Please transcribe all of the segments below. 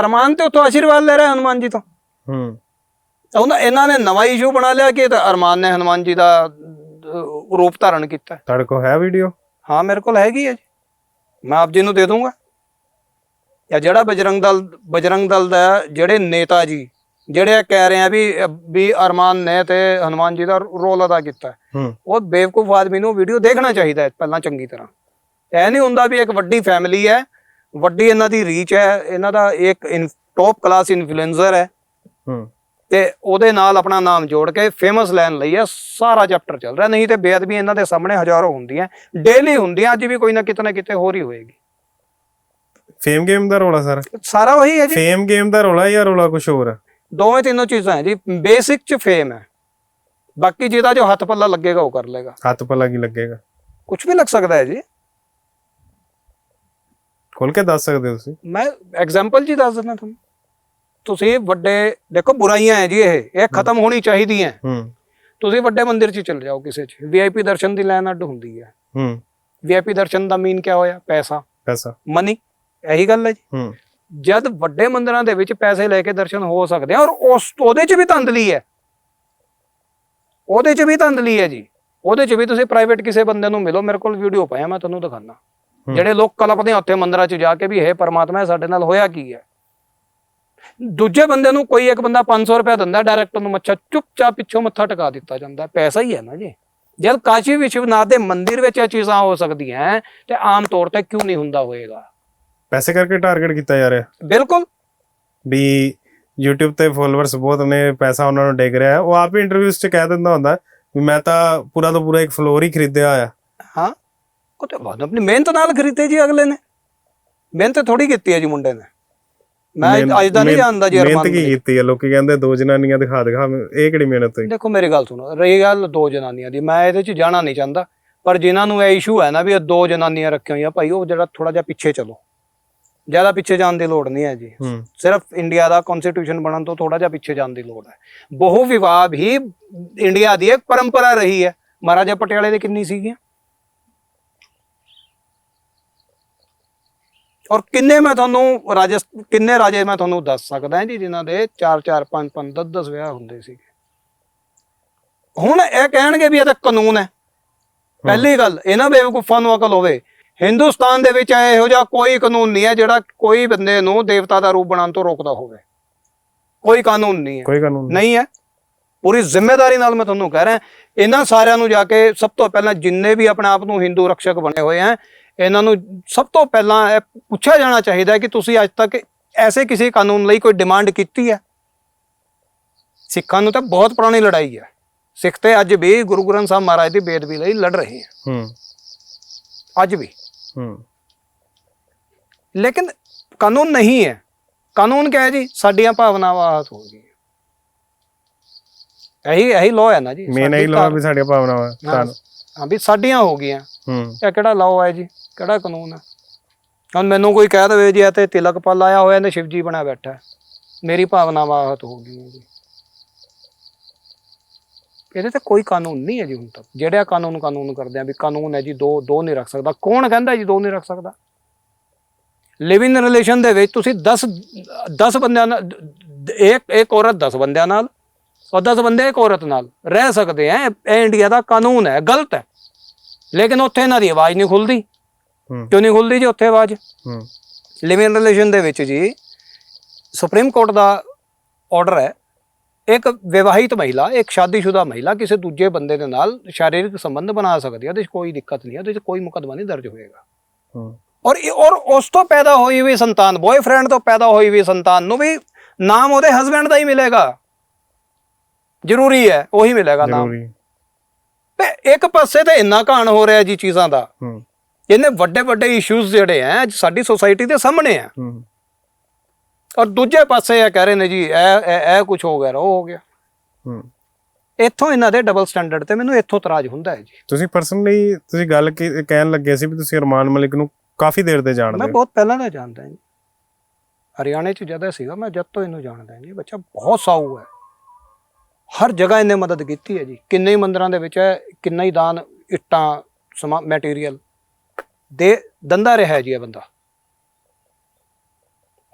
ਅਰਮਾਨ ਤੇ ਉਤੋਂ ਆਸ਼ੀਰਵਾਦ ਲੈ ਰਿਹਾ ਹਨੂਮਾਨ ਜੀ ਤੋਂ। ਹੂੰ। ਉਹਨਾਂ ਇਹਨਾਂ ਨੇ ਨਵਾਂ ਇਸ਼ੂ ਬਣਾ ਲਿਆ ਕਿ ਤਾਂ ਅਰਮਾਨ ਨੇ ਹਨੂਮਾਨ ਜੀ ਦਾ ਰੂਪ ਧਾਰਨ ਕੀਤਾ। ਤੁਹਾਡੇ ਕੋਲ ਹੈ ਵੀਡੀਓ? ਹਾਂ ਮੇਰੇ ਕੋਲ ਹੈਗੀ ਹੈ ਜੀ। ਮੈਂ ਆਪ ਜੀ ਨੂੰ ਦੇ ਦੂੰਗਾ ਜਾਂ ਜਿਹੜਾ ਬਜਰੰਗ ਦਲ ਬਜਰੰਗ ਦਲ ਦਾ ਜਿਹੜੇ ਨੇਤਾ ਜੀ ਜਿਹੜੇ ਕਹਿ ਰਹੇ ਆ ਵੀ ਵੀ ਅਰਮਾਨ ਨੇ ਤੇ ਹਨੂਮਾਨ ਜੀ ਦਾ ਰੋਲ ਅਦਾ ਕੀਤਾ। ਉਹ ਬੇਵਕੂਫ ਆਦਮੀ ਨੂੰ ਵੀਡੀਓ ਦੇਖਣਾ ਚਾਹੀਦਾ ਪਹਿਲਾਂ ਚੰਗੀ ਤਰ੍ਹਾਂ। ਇਹ ਨਹੀਂ ਹੁੰਦਾ ਵੀ ਇੱਕ ਵੱਡੀ ਫੈਮਿਲੀ ਹੈ ਵੱਡੀ ਇਹਨਾਂ ਦੀ ਰੀਚ ਹੈ ਇਹਨਾਂ ਦਾ ਇੱਕ ਟੌਪ ਕਲਾਸ ਇਨਫਲੂਐਂਸਰ ਹੈ। ਹੂੰ। ਤੇ ਉਹਦੇ ਨਾਲ ਆਪਣਾ ਨਾਮ ਜੋੜ ਕੇ ਫੇਮਸ ਲੈਣ ਲਈ ਹੈ ਸਾਰਾ ਚੈਪਟਰ ਚੱਲ ਰਿਹਾ। ਨਹੀਂ ਤੇ ਬੇਅਦਬੀ ਇਹਨਾਂ ਦੇ ਸਾਹਮਣੇ ਹਜ਼ਾਰਾਂ ਹੁੰਦੀਆਂ ਡੇਲੀ ਹੁੰਦੀਆਂ ਅੱਜ ਵੀ ਕੋਈ ਨਾ ਕਿਤੇ ਨਾ ਕਿਤੇ ਹੋ ਰਹੀ ਹੋਏਗੀ। ਫੇਮ ਗੇਮ ਦਾ ਰੋਲਾ ਸਰ? ਸਾਰਾ ਉਹੀ ਹੈ ਜੀ। ਫੇਮ ਗੇਮ ਦਾ ਰੋਲਾ ਜਾਂ ਰੋਲਾ ਕੁਝ ਹੋਰ? ਹੈ ਦੋਵੇਂ ਤਿੰਨੋਂ ਚੀਜ਼ਾਂ ਹੈ ਜੀ। ਬੇਸਿਕ ਚ ਫੇਮ ਹੈ। ਬਾਕੀ ਜਿਹਦਾ ਜੋ ਹੱਥ ਪੱਲਾ ਲੱਗੇਗਾ ਉਹ ਕਰ ਲੇਗਾ ਹੱਥ ਪੱਲਾ ਕੀ ਲੱਗੇਗਾ? ਕੁਝ ਵੀ ਲੱਗ ਸਕਦਾ ਹੈ ਜੀ। ਖੋਲ ਕੇ ਦੱਸ ਸਕਦੇ ਹੋ ਤੁਸੀਂ? ਮੈਂ ਐਗਜ਼ਾਮਪਲ ਜੀ ਦੱਸ ਦਿੰਦਾ ਤੁਹਾਨੂੰ। ਤੁਸੀਂ ਵੱਡੇ ਦੇਖੋ ਬੁਰਾਈਆਂ ਹੈ ਜੀ ਇਹ ਇਹ ਖਤਮ ਹੋਣੀ ਚਾਹੀਦੀਆਂ ਹੂੰ। ਤੁਸੀਂ ਵੱਡੇ ਮੰਦਿਰ 'ਚ ਚਲੇ ਜਾਓ ਕਿਸੇ 'ਚ। ਵੀਆਈਪੀ ਦਰਸ਼ਨ ਦੀ ਲਾਈਨ ਅੱਡ ਹੁੰਦੀ ਹੈ। ਹੂੰ। ਵੀਆਈਪੀ ਦਰਸ਼ਨ ਦਾ ਮੀਨ ਕਿਆ ਹੋਇਆ? ਪੈਸਾ। ਪੈਸਾ। ਮਨੀ ਇਹੀ ਗੱਲ ਹੈ ਜੀ। ਹੂੰ। ਜਦ ਵੱਡੇ ਮੰਦਿਰਾਂ ਦੇ ਵਿੱਚ ਪੈਸੇ ਲੈ ਕੇ ਦਰਸ਼ਨ ਹੋ ਸਕਦੇ ਆ ਔਰ ਉਸ ਉਹਦੇ 'ਚ ਵੀ ਧੰਦਲੀ ਹੈ। ਉਹਦੇ 'ਚ ਵੀ ਧੰਦਲੀ ਹੈ ਜੀ। ਉਹਦੇ 'ਚ ਵੀ ਤੁਸੀਂ ਪ੍ਰਾਈਵੇਟ ਕਿਸੇ ਬੰਦੇ ਨੂੰ ਮਿਲੋ ਮੇਰੇ ਕੋਲ ਵੀਡੀਓ ਪਾਇਆ ਮੈਂ ਤੁਹਾਨੂੰ ਦਿਖਾਣਾ। ਜਿਹੜੇ ਲੋਕ ਕਲਪਦੇ ਆ ਉੱਥੇ ਮੰਦਿਰਾਂ 'ਚ ਜਾ ਕੇ ਵੀ ਹੈ ਪਰਮਾਤਮਾ ਸਾਡੇ ਨਾਲ ਹੋਇਆ ਕੀ ਹੈ? ਦੂਜੇ ਬੰਦੇ ਨੂੰ ਕੋਈ ਇੱਕ ਬੰਦਾ 500 ਰੁਪਏ ਦਿੰਦਾ ਡਾਇਰੈਕਟ ਨੂੰ ਮੱਛਾ ਚੁੱਪਚਾਪ ਪਿੱਛੋਂ ਮੱਥਾ ਟਿਕਾ ਦਿੱਤਾ ਜਾਂਦਾ ਪੈਸਾ ਹੀ ਹੈ ਨਾ ਜੀ। ਜਦ ਕਾਸ਼ੀ ਵਿਸ਼ਵਨਾਥ ਦੇ ਮੰਦਿਰ ਵਿੱਚ ਇਹ ਚੀਜ਼ਾਂ ਹੋ ਸਕਦੀਆਂ ਤੇ ਆਮ ਤੌਰ ਤੇ ਕਿਉਂ ਨਹੀਂ ਹੁੰਦਾ ਹੋਏਗਾ? ਪੈਸੇ ਕਰਕੇ ਟਾਰਗੇਟ ਕੀਤਾ ਜਾ ਰਿਹਾ ਬਿਲਕੁਲ। ਵੀ YouTube ਤੇ ਫੋਲੋਅਰਸ ਬਹੁਤ ਨੇ ਪੈਸਾ ਉਹਨਾਂ ਨੂੰ ਡਿੱਗ ਰਿਹਾ ਹੈ। ਉਹ ਆਪ ਹੀ ਇੰਟਰਵਿਊਜ਼ 'ਚ ਕਹਿ ਦਿੰਦਾ ਹੁੰਦਾ ਵੀ ਮੈਂ ਤਾਂ ਪੂਰਾ ਤੋਂ ਪੂਰਾ ਇੱਕ ਫਲੋਰ ਹੀ ਖਰੀਦਿਆ ਹੋਇਆ। ਹਾਂ। ਉਹ ਤੇ ਬਾਅਦ ਆਪਣੀ ਮਿਹਨਤ ਨਾਲ ਖਰੀਦੇ ਜੀ ਅਗਲੇ ਨੇ। ਮਿਹਨਤ ਥੋੜੀ ਕੀਤੀ ਹੈ ਜੀ ਮੁੰਡੇ ਨੇ। ਮੈਂ ਅੱਜ ਦਾ ਨਹੀਂ ਜਾਣਦਾ ਜੀ ਮਿਹਨਤ ਕੀ। ਕੀਤੀ ਹੈ? ਲੋਕੀ ਕਹਿੰਦੇ ਦੋ ਜਨਾਨੀਆਂ ਦਿਖਾ ਦਿਖਾ ਇਹ ਕਿਹੜੀ ਮਿਹਨਤ ਹੋਈ? ਦੇਖੋ ਮੇਰੀ ਗੱਲ ਸੁਣੋ ਰਹੀ ਗੱਲ ਦੋ ਜਨਾਨੀਆਂ ਦੀ। ਮੈਂ ਇਹਦੇ 'ਚ ਜਾਣਾ ਨਹੀਂ ਚਾਹੁੰਦਾ ਪਰ ਜਿਨ੍ਹਾਂ ਨੂੰ ਇਹ ਇਸ਼ੂ ਹੈ ਨਾ ਵੀ ਇਹ ਦੋ ਜਨਾਨੀਆਂ ਰੱਖੀਆਂ ਹੋਈਆਂ ਭਾਈ ਉਹ ਜਿਹੜਾ ਥੋੜਾ ਜਿਹਾ ਪਿੱਛੇ ਚਲੋ। ਜ਼ਿਆਦਾ ਪਿੱਛੇ ਜਾਣ ਦੀ ਲੋੜ ਨਹੀਂ ਹੈ ਜੀ। ਹੂੰ। ਸਿਰਫ ਇੰਡੀਆ ਦਾ ਕਨਸਟੀਟਿਊਸ਼ਨ ਬਣਨ ਤੋਂ ਥੋੜਾ ਜਿਹਾ ਪਿੱਛੇ ਜਾਣ ਦੀ ਲੋੜ ਹੈ। ਬਹੁ ਵਿਵਾਹ ਵੀ ਇੰਡੀਆ ਦੀ ਇੱਕ ਪਰੰਪਰਾ ਰਹੀ ਹੈ। ਮਹਾਰਾਜਾ ਪਟਿਆਲੇ ਦੇ ਕਿੰਨੀ ਸੀਗੀਆਂ? ਔਰ ਕਿੰਨੇ ਮੈਂ ਤੁਹਾਨੂੰ ਰਾਜਸ ਕਿੰਨੇ ਰਾਜੇ ਮੈਂ ਤੁਹਾਨੂੰ ਦੱਸ ਸਕਦਾ ਜੀ ਜਿਨ੍ਹਾਂ ਦੇ 4 4 5 5 10 10 ਵਿਆਹ ਹੁੰਦੇ ਸੀਗੇ। ਹੁਣ ਇਹ ਕਹਿਣਗੇ ਵੀ ਇਹ ਤਾਂ ਕਾਨੂੰਨ ਹੈ। ਪਹਿਲੀ ਗੱਲ ਇਹਨਾਂ ਬੇਵਕੂਫਾਂ ਨੂੰ ਅਕਲ ਹੋਵੇ। ਹਿੰਦੁਸਤਾਨ ਦੇ ਵਿੱਚ ਇਹੋ ਜਿਹਾ ਕੋਈ ਕਾਨੂੰਨ ਨਹੀਂ ਹੈ ਜਿਹੜਾ ਕੋਈ ਬੰਦੇ ਨੂੰ ਦੇਵਤਾ ਦਾ ਰੂਪ ਬਣਾਉਣ ਤੋਂ ਰੋਕਦਾ ਹੋਵੇ। ਕੋਈ ਕਾਨੂੰਨ ਨਹੀਂ ਹੈ। ਕੋਈ ਕਾਨੂੰਨ ਨਹੀਂ। ਹੈ। ਪੂਰੀ ਜ਼ਿੰਮੇਵਾਰੀ ਨਾਲ ਮੈਂ ਤੁਹਾਨੂੰ ਕਹਿ ਰਿਹਾ ਇਹਨਾਂ ਸਾਰਿਆਂ ਨੂੰ ਜਾ ਕੇ ਸਭ ਤੋਂ ਪਹਿਲਾਂ ਜਿੰਨੇ ਵੀ ਆਪਣੇ ਆਪ ਨੂੰ ਹਿੰਦੂ ਰਕਸ਼ਕ ਬਣੇ ਹੋਏ ਆ ਇਹਨਾਂ ਨੂੰ ਸਭ ਤੋਂ ਪਹਿਲਾਂ ਇਹ ਪੁੱਛਿਆ ਜਾਣਾ ਚਾਹੀਦਾ ਹੈ ਕਿ ਤੁਸੀਂ ਅੱਜ ਤੱਕ ਐਸੇ ਕਿਸੇ ਕਾਨੂੰਨ ਲਈ ਕੋਈ ਡਿਮਾਂਡ ਕੀਤੀ ਹੈ? ਸਿੱਖਾਂ ਨੂੰ ਤਾਂ ਬਹੁਤ ਪੁਰਾਣੀ ਲੜਾਈ ਹੈ। ਸਿੱਖ ਤੇ ਅੱਜ ਵੀ ਗੁਰੂ ਗ੍ਰੰਥ ਸਾਹਿਬ ਮਹਾਰਾਜ ਦੀ ਬੇਦਬੀ ਲਈ ਲੜ ਰਹੇ ਹੈ। ਹੂੰ। ਅੱਜ ਵੀ। ਹੂੰ। ਲੇਕਿਨ ਕਾਨੂੰਨ ਨਹੀਂ ਹੈ। ਕਾਨੂੰਨ ਕਿਹਾ ਜੀ ਸਾਡੀਆਂ ਭਾਵਨਾਵਾਂ ਆਹਤ ਹੋ ਗਈਆਂ ਇਹੀ ਇਹੀ ਲਾਅ ਹੈ ਨਾ ਜੀ ਮੇਨ ਇਹ ਲਾ ਵੀ ਸਾਡੀਆਂ ਭਾਵਨਾਵਾਂ ਹਾਂ, ਵੀ ਸਾਡੀਆਂ ਹੋ ਗਈਆਂ। ਹੂੰ। ਇਹ ਕਿਹੜਾ ਲਾਅ ਹੈ ਜੀ? ਕਿਹੜਾ ਕਾਨੂੰਨ ਹੈ ਹੁਣ ਮੈਨੂੰ ਕੋਈ ਕਹਿ ਦੇਵੇ ਜੀ, ਇਹ ਤੇ ਤਿਲਕ ਪਾ ਲਾਇਆ ਹੋਇਆ ਨੇ ਸ਼ਿਵਜੀ ਬਣਾ ਬੈਠਾ ਮੇਰੀ ਭਾਵਨਾਵਾਂ ਆਹਤ ਹੋ ਗਈਆਂ ਜੀ। ਇਹਦੇ ਤੇ ਕੋਈ ਕਾਨੂੰਨ ਨਹੀਂ ਹੈ ਜੀ ਹੁਣ ਤੱਕ। ਜਿਹੜੇ ਕਾਨੂੰਨ ਕਾਨੂੰਨ ਕਰਦੇ ਆ ਵੀ ਕਾਨੂੰਨ ਹੈ ਜੀ, ਦੋ ਦੋ ਨਹੀਂ ਰੱਖ ਸਕਦਾ। ਕੌਣ ਕਹਿੰਦਾ ਜੀ ਦੋ ਨਹੀਂ ਰੱਖ ਸਕਦਾ? ਲਿਵ ਇਨ ਰਿਲੇਸ਼ਨ ਦੇ ਵਿੱਚ ਤੁਸੀਂ 10 10 ਬੰਦਿਆਂ ਨਾਲ, ਇੱਕ ਇੱਕ ਔਰਤ 10 ਬੰਦਿਆਂ ਨਾਲ ਔਰ 10 ਬੰਦੇ ਇੱਕ ਔਰਤ ਨਾਲ ਰਹਿ ਸਕਦੇ ਆ। ਇਹ ਇੰਡੀਆ ਦਾ ਕਾਨੂੰਨ ਹੈ, ਗਲਤ ਹੈ। ਲੇਕਿਨ ਉੱਥੇ ਇਹਨਾਂ ਦੀ ਆਵਾਜ਼ ਨਹੀਂ ਖੁੱਲਦੀ। ਕਿਉਂ ਨਹੀਂ ਖੁੱਲਦੀ ਜੀ ਉੱਥੇ ਆਵਾਜ਼? ਲਿਵ ਇਨ ਰਿਲੇਸ਼ਨ ਦੇ ਵਿੱਚ ਜੀ ਸੁਪਰੀਮ ਕੋਰਟ ਦਾ ਆਰਡਰ ਹੈ ਇੱਕ ਵਿਵਾਹਿਤ ਮਹਿਲਾ ਇੱਕ ਸ਼ਾਦੀशुदा ਮਹਿਲਾ ਕਿਸੇ ਦੂਜੇ ਬੰਦੇ ਦੇ ਨਾਲ ਸਰੀਰਕ ਸੰਬੰਧ ਬਣਾ ਸਕਦੀ ਹੈ ਉਹਦੇ ਕੋਈ ਦਿੱਕਤ ਨਹੀਂ ਹੈ ਉਹਦੇ ਕੋਈ ਮੁਕਦਮਾ ਨਹੀਂ ਦਰਜ ਹੋਏਗਾ। ਔਰ ਔਰ ਉਸ ਤੋਂ ਪੈਦਾ ਹੋਈ ਹੋਈ ਸੰਤਾਨ ਬॉयਫ੍ਰੈਂਡ ਤੋਂ ਪੈਦਾ ਹੋਈ ਹੋਈ ਸੰਤਾਨ ਨੂੰ ਵੀ ਨਾਮ ਉਹਦੇ ਹਸਬੰਡ ਦਾ ਹੀ ਮਿਲੇਗਾ। ਜ਼ਰੂਰੀ ਹੈ ਉਹੀ ਮਿਲੇਗਾ ਨਾਮ। ਇੱਕ ਪਾਸੇ ਤੇ ਇੰਨਾ ਘਾਣ ਹੋ ਰਿਹਾ ਜੀ ਚੀਜ਼ਾਂ ਦਾ। ਇਹਨੇ ਵੱਡੇ ਵੱਡੇ ਇਸ਼ੂਜ਼ ਜਿਹੜੇ ਆ ਅੱਜ ਸਾਡੀ ਸੋਸਾਇਟੀ ਦੇ ਸਾਹਮਣੇ ਆ। ਹੂੰ। ਔਰ ਦੂਜੇ ਪਾਸੇ ਇਹ ਕਹਿ ਰਹੇ ਨੇ ਜੀ ਇਹ ਇਹ ਕੁਝ ਹੋ ਗਿਆ ਉਹ ਹੋ ਗਿਆ। ਹੂੰ। ਇੱਥੋਂ ਇਹਨਾਂ ਦੇ ਡਬਲ ਸਟੈਂਡਰਡ ਤੇ ਮੈਨੂੰ ਇੱਥੋਂ ਤਰਾਜ ਹੁੰਦਾ ਹੈ ਜੀ। ਤੁਸੀਂ ਪਰਸਨਲੀ ਤੁਸੀਂ ਗੱਲ ਕੀ- ਕਹਿਣ ਲੱਗੇ ਸੀ ਵੀ ਤੁਸੀਂ ਅਰਮਾਨ ਮਲਿਕ ਨੂੰ ਕਾਫੀ ਦੇਰ ਦੇ ਮੈਂ ਜਾਣਦੇ ਹੋ। ਬਹੁਤ ਪਹਿਲਾਂ ਦਾ ਜਾਣਦਾ ਹਾਂ ਜੀ। ਹਰਿਆਣੇ ਚ ਜਦੋਂ ਸੀਗਾ ਮੈਂ ਜਦ ਤੋਂ ਇਹਨੂੰ ਜਾਣਦਾ ਜੀ। ਬੱਚਾ ਬਹੁਤ ਸਾਊ ਹੈ। ਹਰ ਜਗ੍ਹਾ ਇਹਨੇ ਮਦਦ ਕੀਤੀ ਹੈ ਜੀ। ਕਿੰਨੇ ਹੀ ਮੰਦਰਾਂ ਦੇ ਵਿੱਚ ਹੈ ਕਿੰਨਾ ਹੀ ਦਾਨ ਇੱਟਾਂ ਸਮਾ ਮਟੀਰੀਅਲ ਦੇ ਦੰਦਾ ਰਿਹਾ ਜੀ ਇਹ ਬੰਦਾ।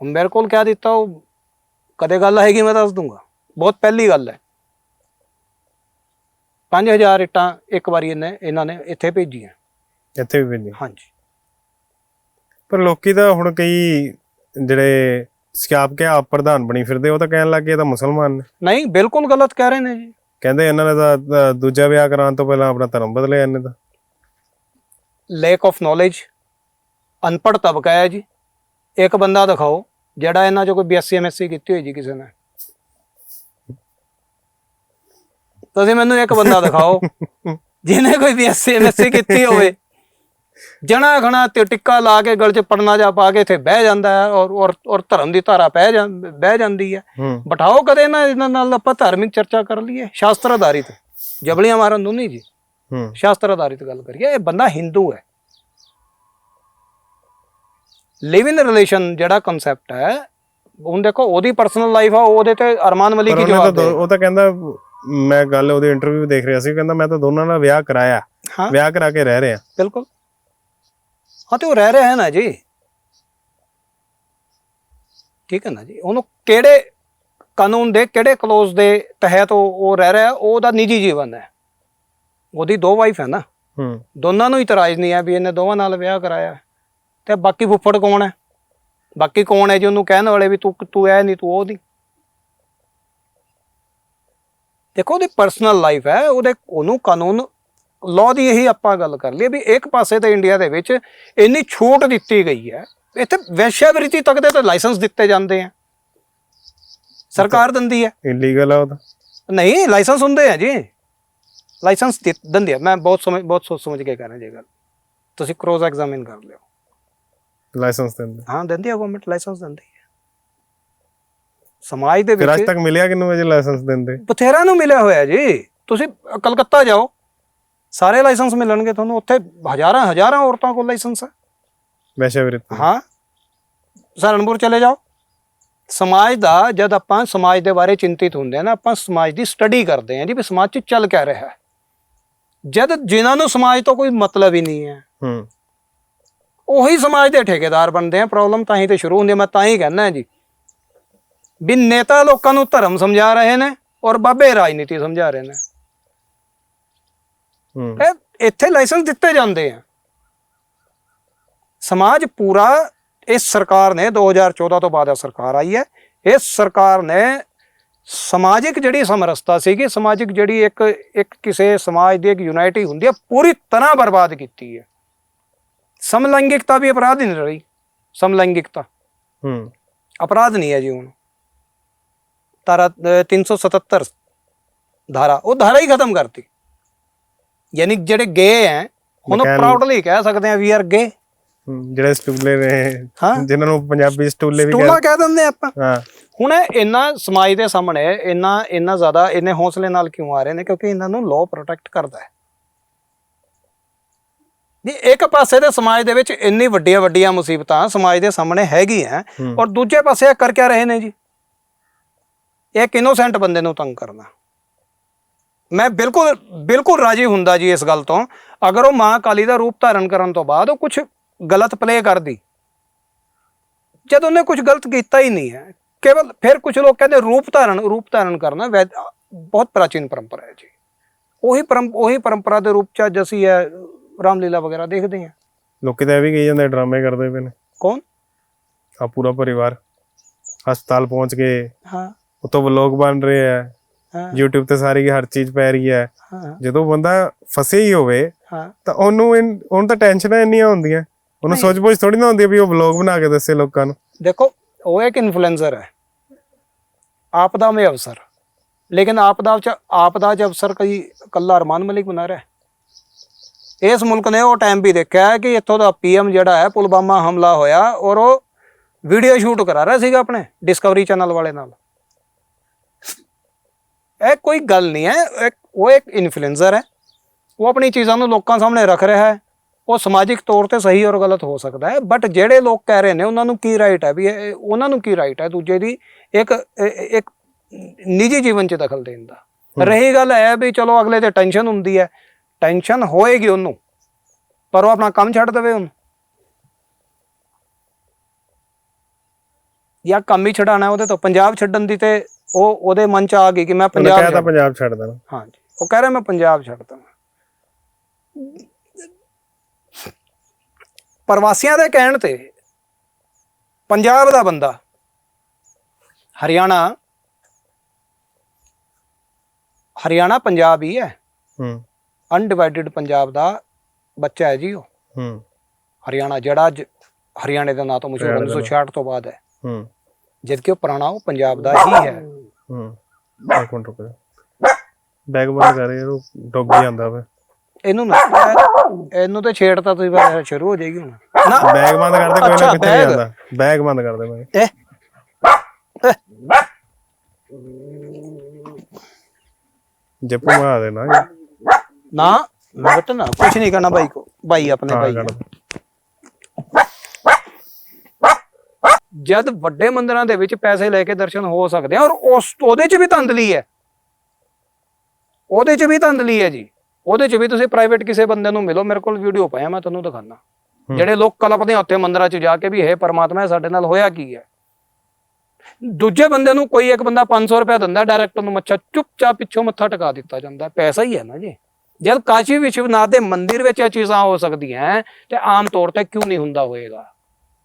ਹੁਣ ਮੇਰੇ ਕੋਲ ਕਿਆ ਦਿੱਤਾ ਉਹ ਕਦੇ ਗੱਲ ਹੈਗੀ ਮੈਂ ਦੱਸ ਦੂੰਗਾ। ਬਹੁਤ ਪਹਿਲੀ ਗੱਲ ਹੈ। 5000 ਇੱਟਾਂ ਇੱਕ ਵਾਰੀ ਇਹਨੇ ਇਹਨਾਂ ਨੇ ਇੱਥੇ ਭੇਜੀਆਂ। ਇੱਥੇ ਵੀ ਭੇਜੀ ਹਾਂਜੀ। ਪਰ ਲੋਕੀ ਤਾਂ ਹੁਣ ਕਈ ਜਿਹੜੇ ਸਿਆਪ ਕੇ ਆਪ ਪ੍ਰਧਾਨ ਬਣੀ ਫਿਰਦੇ ਉਹ ਤਾਂ ਕਹਿਣ ਲੱਗੇ ਇਹ ਤਾਂ ਮੁਸਲਮਾਨ ਨੇ। ਨਹੀਂ ਬਿਲਕੁਲ ਗਲਤ ਕਹਿ ਰਹੇ ਨੇ ਜੀ। ਕਹਿੰਦੇ ਇਹਨਾਂ ਨੇ ਤਾਂ ਅ, ਦੂਜਾ ਵਿਆਹ ਕਰਾਉਣ ਤੋਂ ਪਹਿਲਾਂ ਆਪਣਾ ਧਰਮ ਬਦਲਿਆ ਇਹਨੇ ਤਾਂ। ਲੈਕ ਆਫ ਨੋਲੇਜ ਅਨਪੜ੍ਹ ਤਬਕਾ ਹੈ ਜੀ। ਇੱਕ ਬੰਦਾ ਦਿਖਾਓ ਜਿਹੜਾ ਇਹਨਾਂ ਚੋਂ ਕੋਈ ਬੀਐਸਸੀ ਐਮਐਸਸੀ ਕੀਤੀ ਹੋਈ ਜੀ ਕਿਸੇ ਨੇ। ਤੁਸੀਂ ਮੈਨੂੰ ਇੱਕ ਬੰਦਾ ਦਿਖਾਓ ਜਿਹਨੇ ਕੋਈ ਬੀਐਸਸੀ ਐਮਐਸਸੀ ਕੀਤੀ ਹੋਵੇ। ਜਣਾ ਖਣਾ ਤੇ ਟਿੱਕਾ ਲਾ ਕੇ ਗਲ 'ਚ ਪੜਨਾ ਜਾ ਪਾ ਕੇ ਇੱਥੇ ਬਹਿ ਜਾਂਦਾ ਹੈ ਔਰ ਔਰ ਔਰ ਧਰਮ ਦੀ ਧਾਰਾ ਪੈ ਜਾਂ ਬਹਿ ਜਾਂਦੀ ਹੈ। ਬਿਠਾਓ ਕਦੇ ਨਾ ਇਹਨਾਂ ਨਾਲ ਆਪਾਂ ਧਾਰਮਿਕ ਚਰਚਾ ਕਰ ਲਈਏ ਸ਼ਾਸਤਰ ਆਧਾਰਿਤ ਜਬਲੀਆਂ ਮਾਰਨ ਨੂੰ ਨਹੀਂ ਜੀ। ਸ਼ਾਸਤਰ ਆਧਾਰਿਤ ਗੱਲ ਕਰੀਏ ਇਹ ਬੰਦਾ ਹਿੰਦੂ ਹੈ। ਲਿਵ ਇਨ ਰਿਲੇਸ਼ਨ ਜਿਹੜਾ ਕਨਸੈਪਟ ਹੈ ਹੁਣ ਦੇਖੋ ਉਹਦੀ ਪਰਸਨਲ ਲਾਈਫ ਆ ਉਹਦੇ ਤੇ ਅਰਮਾਨ ਮਲਿਕ ਹੀ ਜਵਾਬ ਦੋ- ਉਹ ਤਾਂ ਕਹਿੰਦਾ ਮੈਂ ਗੱਲ ਉਹਦੇ ਇੰਟਰਵਿਊ ਦੇਖ ਰਿਹਾ ਸੀ ਕਹਿੰਦਾ ਮੈਂ ਤਾਂ ਦੋਨਾਂ ਨਾਲ ਵਿਆਹ ਕਰਾਇਆ। ਵਿਆਹ ਕਰਾ ਕੇ ਰਹਿ ਰਿਹਾ। ਬਿਲਕੁਲ। ਹਾਂ ਤੇ ਉਹ ਰਹਿ ਰਿਹਾ ਹੈ ਨਾ ਜੀ। ਠੀਕ ਹੈ ਨਾ ਜੀ। ਉਹਨੂੰ ਕਿਹੜੇ ਕਾਨੂੰਨ ਦੇ ਕਿਹੜੇ ਕਲੋਜ਼ ਦੇ ਤਹਿਤ ਉਹ ਰਹਿ ਰਿਹਾ ਉਹਦਾ ਨਿੱਜੀ ਜੀਵਨ ਹੈ। ਉਹਦੀ ਦੋ ਵਾਈਫ ਹੈ ਨਾ। ਹੂੰ। ਦੋਨਾਂ ਨੂੰ ਇਤਰਾਜ਼ ਨਹੀਂ ਹੈ ਵੀ ਇਹਨੇ ਦੋਵਾਂ ਨਾਲ ਵਿਆਹ ਕਰਾਇਆ। ਤੇ ਬਾਕੀ ਫੁੱਫੜ ਕੌਣ ਹੈ ਬਾਕੀ ਕੌਣ ਹੈ ਜੀ ਉਹਨੂੰ ਕਹਿਣ ਵਾਲੇ ਵੀ ਤੂੰ ਤੂੰ ਐ ਨਹੀਂ ਤੂੰ ਉਹ ਨਹੀਂ ਦੇਖੋ ਉਹਦੀ ਪਰਸਨਲ ਲਾਈਫ ਹੈ ਉਹਦੇ ਉਹਨੂੰ ਕਾਨੂੰਨ ਲਾਅ ਦੀ ਇਹੀ ਆਪਾਂ ਗੱਲ ਕਰ ਲਈਏ ਵੀ ਇੱਕ ਪਾਸੇ ਤੇ ਇੰਡੀਆ ਦੇ ਵਿੱਚ ਇੰਨੀ ਛੂਟ ਦਿੱਤੀ ਗਈ ਹੈ ਇੱਥੇ ਵੈਸ਼ਿਆਵ੍ਰਿਤੀ ਤੱਕ ਦੇ ਤਾਂ ਲਾਇਸੈਂਸ ਦਿੱਤੇ ਜਾਂਦੇ ਆ। ਸਰਕਾਰ ਦਿੰਦੀ ਹੈ। ਇਲੀਗਲ ਆ ਉਹ ਤਾਂ। ਨਹੀਂ ਲਾਇਸੈਂਸ ਹੁੰਦੇ ਆ ਜੀ। ਲਾਇਸੈਂਸ ਦਿੰਦੇ ਆ। ਮੈਂ ਬਹੁਤ ਸਮਝ ਬਹੁਤ ਸੋਚ ਸਮਝ ਕੇ ਕਰ ਰਿਹਾ ਜੀ ਗੱਲ। ਤੁਸੀਂ ਕ੍ਰੋਸ ਐਗਜ਼ਾਮਿਨ ਕਰ ਲਿਓ। ਲਾਇਸੈਂਸ ਦਿੰਦੇ ਹਾਂ ਦਿੰਦੀ ਆ ਗਵਰਨਮੈਂਟ ਲਾਇਸੈਂਸ ਦਿੰਦੀ ਹੈ ਸਮਾਜ ਦੇ ਫਿਰ ਅੱਜ ਵਿੱਚ ਤੱਕ ਮਿਲਿਆ ਕਿੰਨੂੰ ਵਜੇ ਲਾਇਸੈਂਸ ਦਿੰਦੇ? ਬਥੇਰਾ ਨੂੰ ਮਿਲਿਆ ਹੋਇਆ ਜੀ। ਤੁਸੀਂ ਕਲਕੱਤਾ ਜਾਓ। ਸਾਰੇ ਲਾਇਸੈਂਸ ਮਿਲਣਗੇ ਤੁਹਾਨੂੰ। ਉੱਥੇ ਹਜ਼ਾਰਾਂ ਹਜ਼ਾਰਾਂ ਔਰਤਾਂ ਕੋਲ ਲਾਇਸੈਂਸ ਹੈ। ਵੈਸ਼ਾ ਵਿਰਤ ਹਾਂ। ਸਹਾਰਨਪੁਰ ਚਲੇ ਜਾਓ। ਸਮਾਜ ਦਾ ਜਦ ਆਪਾਂ ਸਮਾਜ ਦੇ ਬਾਰੇ ਚਿੰਤਿਤ ਹੁੰਦੇ ਆ ਨਾ ਆਪਾਂ ਸਮਾਜ ਦੀ ਸਟੱਡੀ ਕਰਦੇ ਆ ਜੀ ਵੀ ਸਮਾਜ 'ਚ ਚੱਲ ਕਿਆ ਰਿਹਾ ਹੈ। ਜਦ ਜਿਨ੍ਹਾਂ ਨੂੰ ਸਮਾਜ ਤੋਂ ਕੋਈ ਮਤਲਬ ਹੀ ਨਹੀਂ ਹੈ। ਹੂੰ। ਉਹੀ ਸਮਾਜ ਦੇ ਠੇਕੇਦਾਰ ਬਣਦੇ ਆ ਪ੍ਰੋਬਲਮ ਤਾਂ ਹੀ ਤੇ ਸ਼ੁਰੂ ਹੁੰਦੀ ਮੈਂ ਤਾਂ ਹੀ ਕਹਿੰਦਾ ਜੀ। ਵੀ ਨੇਤਾ ਲੋਕਾਂ ਨੂੰ ਧਰਮ ਸਮਝਾ ਰਹੇ ਨੇ ਔਰ ਬਾਬੇ ਰਾਜਨੀਤੀ ਸਮਝਾ ਰਹੇ ਨੇ। ਹੂੰ। ਇਹ ਇੱਥੇ ਲਾਇਸੈਂਸ ਦਿੱਤੇ ਜਾਂਦੇ ਆ। ਸਮਾਜ ਪੂਰਾ ਇਸ ਸਰਕਾਰ ਨੇ 2014 ਤੋਂ ਬਾਅਦ ਸਰਕਾਰ ਆਈ ਹੈ ਇਸ ਸਰਕਾਰ ਨੇ ਸਮਾਜਿਕ ਜਿਹੜੀ ਸਮਰਸਤਾ ਸੀਗੀ ਸਮਾਜਿਕ ਜਿਹੜੀ ਇੱਕ ਇੱਕ ਕਿਸੇ ਸਮਾਜ ਦੀ ਇੱਕ ਯੂਨਾਇਟੀ ਹੁੰਦੀ ਹੈ ਪੂਰੀ ਤਰ੍ਹਾਂ ਬਰਬਾਦ ਕੀਤੀ ਹੈ। ਸਮਲੈਂਗਿਕਤਾ ਵੀ ਅਪਰਾਧ ਨਹੀਂ ਰਹੀ। ਸਮਲੈਂਗਿਕਤਾ। ਹੂੰ। ਅਪਰਾਧ ਨਹੀਂ ਹੈ ਜੀ ਹੁਣ। ਤਾਰਾ ਅਹ 377 ਧਾਰਾ ਉਹ ਧਾਰਾ ਹੀ ਖਤਮ ਕਰਤੀ। ਯਾਨੀ ਜਿਹੜੇ ਗੇ ਹੈ ਮਕੈਨ- ਪ੍ਰਾਊਡਲੀ ਕਹਿ ਸਕਦੇ ਆ ਵੀ ਆਰ ਗੇ ਜਿਹੜੇ ਸਟੂਲੇ ਨੇ ਜਿਨ੍ਹਾਂ ਨੂੰ ਪੰਜਾਬੀ ਸਟੂਲੇ ਵੀ ਟੂਲਾ ਕਹਿ ਦਿੰਦੇ ਆਪਾਂ। ਕਹਿੰਦੇ ਹਾਂ। ਹੁਣ ਇਹ ਇੰਨਾ ਸਮਾਜ ਦੇ ਸਾਹਮਣੇ ਇੰਨਾ ਇੰਨਾ ਜ਼ਿਆਦਾ ਇੰਨੇ ਹੌਸਲੇ ਨਾਲ ਕਿਉਂ ਆ ਰਹੇ ਨੇ? ਕਿਉਂਕਿ ਇਹਨਾਂ ਨੂੰ ਲਾਅ ਪ੍ਰੋਟੈਕਟ ਕਰਦਾ ਹੈ। ਜੀ ਇੱਕ ਪਾਸੇ ਦੇ ਸਮਾਜ ਦੇ ਵਿੱਚ ਇੰਨੀ ਵੱਡੀਆਂ ਵੱਡੀਆਂ ਮੁਸੀਬਤਾਂ ਸਮਾਜ ਦੇ ਸਾਹਮਣੇ ਹੈਗੀਆਂ। ਔਰ ਦੂਜੇ ਪਾਸੇ ਇਹ ਕਰ ਕਿਆ ਰਹੇ ਨੇ ਜੀ? ਇੱਕ ਇਨੋਸੈਂਟ ਬੰਦੇ ਨੂੰ ਤੰਗ ਕਰਨਾ। ਮੈਂ ਬਿਲਕੁਲ ਬਿਲਕੁਲ ਰਾਜੀ ਹੁੰਦਾ ਜੀ ਇਸ ਗੱਲ ਤੋਂ। ਅਗਰ ਉਹ ਮਾਂ ਕਾਲੀ ਦਾ ਰੂਪ ਧਾਰਨ ਕਰਨ ਤੋਂ ਬਾਅਦ ਉਹ ਕੁਝ ਗਲਤ ਪਲੇ ਕਰਦੀ। ਜਦ ਉਹਨੇ ਕੁਝ ਗਲਤ ਕੀਤਾ ਹੀ ਨਹੀਂ ਹੈ ਕੇਵਲ ਫਿਰ ਕੁਝ ਲੋਕ ਕਹਿੰਦੇ ਰੂਪ ਧਾਰਨ ਰੂਪ ਧਾਰਨ ਕਰਨਾ ਬਹੁਤ ਪ੍ਰਾਚੀਨ ਪਰੰਪਰਾ ਹੈ ਜੀ। ਉਹੀ ਪਰੰ ਉਹੀ ਪਰੰਪਰਾ ਦੇ ਰੂਪ ਚ ਅੱਜ ਅਸੀਂ ਇਹ ਰਾਮਲੀਲਾ ਵਗੈਰਾ ਦੇਖਦੇ ਹਾਂ। ਲੋਕੀ ਤਾਂ ਇਹ ਵੀ ਕਹੀ ਜਾਂਦੇ ਡਰਾਮੇ ਕਰਦੇ ਪਏ ਨੇ। ਕੌਣ? ਆ ਪੂਰਾ ਪਰਿਵਾਰ ਹਸਪਤਾਲ ਪਹੁੰਚ ਗਏ ਹਾਂ। ਉਤੋਂ ਵਲੋਗ ਬਣ ਰਹੇ ਆ। ਹਾਂ। YouTube ਤੇ ਸਾਰੀ ਹਰ ਚੀਜ਼ ਪੈ ਰਹੀ ਹੈ। ਹਾਂ। ਜਦੋਂ ਬੰਦਾ ਫਸੇ ਹੀ ਹੋਵੇ ਹਾਂ। ਤਾਂ ਉਹਨੂੰ ਉਹਨੂੰ ਤਾਂ ਟੈਨਸ਼ਨਾਂ ਇੰਨੀਆਂ ਹੁੰਦੀਆਂ। ਉਹਨੂੰ ਸੋਚ ਪੁੱਛ ਥੋੜੀ ਨਾ ਹੁੰਦੀ ਵੀ ਉਹ ਵਲੌਗ ਬਣਾ ਕੇ ਦੱਸੇ ਲੋਕਾਂ ਨੂੰ। देखो वो एक इन्फ्लुएंसर है आपदा में अवसर लेकिन आपदा च आपदा च अवसर कई ਕੱਲਾ ਅਰਮਾਨ ਮਲਿਕ ਬਣਾ ਰਿਹਾ ਹੈ ਇਸ ਮੁਲਕ ਨੇ ਉਹ ਟਾਈਮ ਵੀ ਦੇਖਿਆ ਹੈ ਕਿ ਇੱਥੋਂ ਦਾ ਪੀਐਮ ਜਿਹੜਾ ਹੈ ਪੁਲਵਾਮਾ ਹਮਲਾ ਹੋਇਆ ਔਰ ਉਹ ਵੀਡੀਓ ਸ਼ੂਟ ਕਰਾ ਰਿਹਾ ਸੀਗਾ ਆਪਣੇ ਡਿਸਕਵਰੀ ਚੈਨਲ ਵਾਲੇ ਨਾਲ ਇਹ ਕੋਈ ਗੱਲ ਨਹੀਂ ਹੈ ਇੱਕ ਉਹ ਇੱਕ ਇਨਫਲੂਐਂਸਰ ਹੈ ਉਹ ਆਪਣੀ ਚੀਜ਼ਾਂ ਨੂੰ ਲੋਕਾਂ ਸਾਹਮਣੇ ਰੱਖ ਰਿਹਾ ਹੈ ਉਹ ਸਮਾਜਿਕ ਤੌਰ ਤੇ ਸਹੀ ਔਰ ਗਲਤ ਹੋ ਸਕਦਾ ਹੈ ਬਟ ਜਿਹੜੇ ਲੋਕ ਕਹਿ ਰਹੇ ਨੇ ਉਹਨਾਂ ਨੂੰ ਕੀ ਰਾਈਟ ਹੈ ਵੀ ਇਹ- ਉਹਨਾਂ ਨੂੰ ਕੀ ਰਾਈਟ ਹੈ ਦੂਜੇ ਦੀ ਇੱਕ ਇੱਕ ਨਿੱਜੀ ਜੀਵਨ 'ਚ ਦਖਲ ਦੇਣ ਦਾ। ਰਹੀ ਗੱਲ ਹੈ ਵੀ ਚਲੋ ਅਗਲੇ ਤੇ ਟੈਨਸ਼ਨ ਹੁੰਦੀ ਹੈ ਟੈਨਸ਼ਨ ਹੋਏਗੀ ਉਹਨੂੰ ਪਰ ਉਹ ਆਪਣਾ ਕੰਮ ਛੱਡ ਦੇਵੇ ਉਹਨੂੰ। ਜਾਂ ਕੰਮ ਹੀ ਛਡਾਣਾ ਉਹਦੇ ਤੋਂ ਪੰਜਾਬ ਛੱਡਣ ਦੀ ਤੇ ਉਹ ਉਹਦੇ ਮਨ ਚ ਆ ਗਈ ਕਿ ਮੈਂ ਉਹਨੇ ਪੰਜਾਬ ਛੱਡ- ਪੰਜਾਬ ਛੱਡ ਦੇਣਾ। ਹਾਂਜੀ ਉਹ ਕਹਿ ਰਿਹਾ ਮੈਂ ਪੰਜਾਬ ਛੱਡ ਦਵਾਂ। ਪ੍ਰਵਾਸੀਆਂ ਦੇ ਕਹਿਣ ਤੇ ਪੰਜਾਬ ਦਾ ਬੰਦਾ ਹਰਿਆਣਾ ਹਰਿਆਣਾ ਪੰਜਾਬ ਹੀ ਹੈ। ਹੂੰ। ਅਨਡਿਵਾਈਡਡ ਪੰਜਾਬ ਦਾ ਬੱਚਾ ਹੈ ਜੀ ਉਹ। ਹੂੰ। ਹਰਿਆਣਾ ਜਿਹੜਾ ਅੱਜ ਹਰਿਆਣੇ ਦੇ ਨਾਂ ਤੋਂ ਮਸ਼ਹੂਰ ਹਰਿਆਣੇ ਦਾ 1966 ਤੋਂ ਬਾਅਦ ਹੈ। ਹੂੰ। ਜਦਕਿ ਉਹ ਪੁਰਾਣਾ ਉਹ ਪੰਜਾਬ ਦਾ ਹੀ ਹੈ। ਹੂੰ। ਇੱਕ ਮਿੰਟ ਰੁਕ ਜਾ। ਬੈਗ ਬੰਦ ਕਰ ਯਾਰ ਉਹ ਡੌਗ ਆਂਦਾ ਵੇ। ਇਹਨੂੰ ਨਾ ਇਹਨੂੰ ਤੇ ਛੇੜਤਾ ਤੁਸੀਂ ਬਾਰੇ ਸ਼ੁਰੂ ਹੋ ਜਾਏਗੀ ਹੁਣ। ਨਾ। ਬੈਗ ਬੰਦ ਕਰ ਦੇ ਕੋਈ ਨਾ ਕਿੱਥੇ ਜਾਂਦਾ। ਬੈਗ ਬੰਦ ਕਰ ਦੇ ਮੈਂ ਇਹ। ਜੱਪੂ ਮਾਰ ਦੇ ਨਾ। ਨਾ ਮਗਟ ਨਾ ਨਹੀਂ ਕਰਨਾ ਬਾਈ ਕੋ ਬਾਈ ਆਪਣੇ ਬਾਈ ਜਦ ਵੱਡੇ ਮੰਦਰਾਂ ਦੇ ਵਿੱਚ ਪੈਸੇ ਲੈ ਕੇ ਦਰਸ਼ਨ ਹੋ ਸਕਦੇ ਆ ਔਰ ਉਸ ਉਹਦੇ 'ਚ ਵੀ ਧੰਦਲੀ ਹੈ। ਉਹਦੇ 'ਚ ਵੀ ਧੰਦਲੀ ਹੈ ਜੀ। ਉਹਦੇ 'ਚ ਵੀ ਤੁਸੀਂ ਪ੍ਰਾਈਵੇਟ ਕਿਸੇ ਬੰਦੇ ਨੂੰ ਮਿਲੋ ਮੇਰੇ ਕੋਲ ਵੀਡੀਓ ਪਾਇਆ ਮੈਂ ਤੁਹਾਨੂੰ ਦਿਖਾਣਾ। ਜਿਹੜੇ ਲੋਕ ਕਲਪਦੇ ਉੱਥੇ ਮੰਦਿਰਾਂ 'ਚ ਜਾ ਕੇ ਵੀ ਹੈ ਪਰਮਾਤਮਾ ਸਾਡੇ ਨਾਲ ਹੋਇਆ ਕੀ ਹੈ। ਦੂਜੇ ਬੰਦੇ ਨੂੰ ਕੋਈ ਇੱਕ ਬੰਦਾ 500 ਰੁਪਏ ਦਿੰਦਾ ਡਾਇਰੈਕਟ ਉਹਨੂੰ ਮੱਛਾ ਚੁੱਪਚਾਪ ਪਿੱਛੋਂ ਮੱਥਾ ਟਿਕਾ ਦਿੱਤਾ ਜਾਂਦਾ। ਪੈਸਾ ਹੀ ਹੈ ਨਾ ਜੀ। ਜਦ ਕਾਸ਼ੀ ਵਿਸ਼ਵਨਾਥ ਦੇ ਮੰਦਿਰ ਵਿੱਚ ਇਹ ਚੀਜ਼ਾਂ ਹੋ ਸਕਦੀਆਂ ਤੇ ਆਮ ਤੌਰ ਤੇ ਕਿਉਂ ਨਹੀਂ ਹੁੰਦਾ ਹੋਏਗਾ?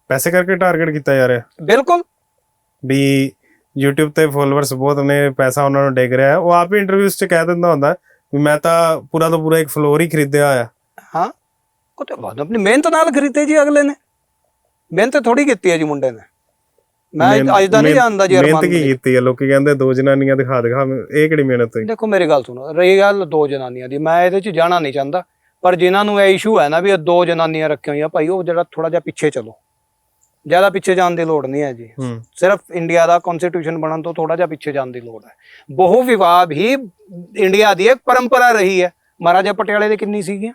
ਪੈਸੇ ਕਰਕੇ ਟਾਰਗੇਟ ਕੀਤਾ ਜਾ ਰਿਹਾ। ਬਿਲਕੁਲ। ਵੀ YouTube ਤੇ ਫੋਲੋਅਰਸ ਬਹੁਤ ਨੇ ਪੈਸਾ ਉਹਨਾਂ ਨੂੰ ਡਿੱਗ ਰਿਹਾ ਉਹ ਆਪ ਹੀ ਇੰਟਰਵਿਊਜ਼ 'ਚ ਕਹਿ ਦਿੰਦਾ ਹੁੰਦਾ ਵੀ ਮੈਂ ਤਾਂ ਪੂਰਾ ਤੋਂ ਪੂਰਾ ਇੱਕ ਫਲੋਰ ਹੀ ਖਰੀਦਿਆ ਹੋਇਆ। ਹਾਂ? ਉਹ ਤੇ ਬਾਅਦ ਆਪਣੀ ਮਿਹਨਤ ਨਾਲ ਖਰੀਦੇ ਜੀ ਅਗਲੇ ਨੇ। ਮਿਹਨਤ ਥੋੜੀ ਕੀਤੀ ਹੈ ਜੀ ਮੁੰਡੇ ਨੇ। ਮੈਂ ਅੱਜ ਦਾ ਨਹੀਂ ਜਾਣਦਾ ਜੀ ਮਿਹਨਤ ਕੀ। ਕੀਤੀ ਹੈ? ਲੋਕੀ ਕਹਿੰਦੇ ਦੋ ਜਨਾਨੀਆਂ ਦਿਖਾ ਦਿਖਾ ਇਹ ਕਿਹੜੀ ਮਿਹਨਤ ਹੋਈ? ਦੇਖੋ ਮੇਰੀ ਗੱਲ ਸੁਣੋ। ਰਹੀ ਗੱਲ ਦੋ ਜਨਾਨੀਆਂ ਦੀ। ਮੈਂ ਇਹਦੇ 'ਚ ਜਾਣਾ ਨਹੀਂ ਚਾਹੁੰਦਾ। ਪਰ ਜਿਨ੍ਹਾਂ ਨੂੰ ਇਹ ਇਸ਼ੂ ਹੈ ਨਾ ਵੀ ਇਹ ਦੋ ਜਨਾਨੀਆਂ ਰੱਖੀਆਂ ਹੋਈਆਂ ਭਾਈ ਉਹ ਜਿਹੜਾ ਥੋੜਾ ਜਿਹਾ ਪਿੱਛੇ ਚਲੋ। ਜ਼ਿਆਦਾ ਪਿੱਛੇ ਜਾਣ ਦੀ ਲੋੜ ਨਹੀਂ ਹੈ ਜੀ। ਹੂੰ। ਸਿਰਫ ਇੰਡੀਆ ਦਾ ਕਨਸਟੀਟਿਊਸ਼ਨ ਬਣਨ ਤੋਂ ਥੋੜਾ ਜਿਹਾ ਪਿੱਛੇ ਜਾਣ ਦੀ ਲੋੜ ਹੈ। ਬਹੁ ਵਿਵਾਹ ਵੀ ਇੰਡੀਆ ਦੀ ਇੱਕ ਪਰੰਪਰਾ ਰਹੀ ਹੈ। ਮਹਾਰਾਜਾ ਪਟਿਆਲੇ ਦੇ ਕਿੰਨੀ ਸੀਗੀਆਂ?